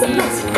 It's a mess.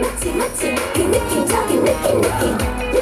멋진 멋진 그 느낌 저기 느낌 느낌.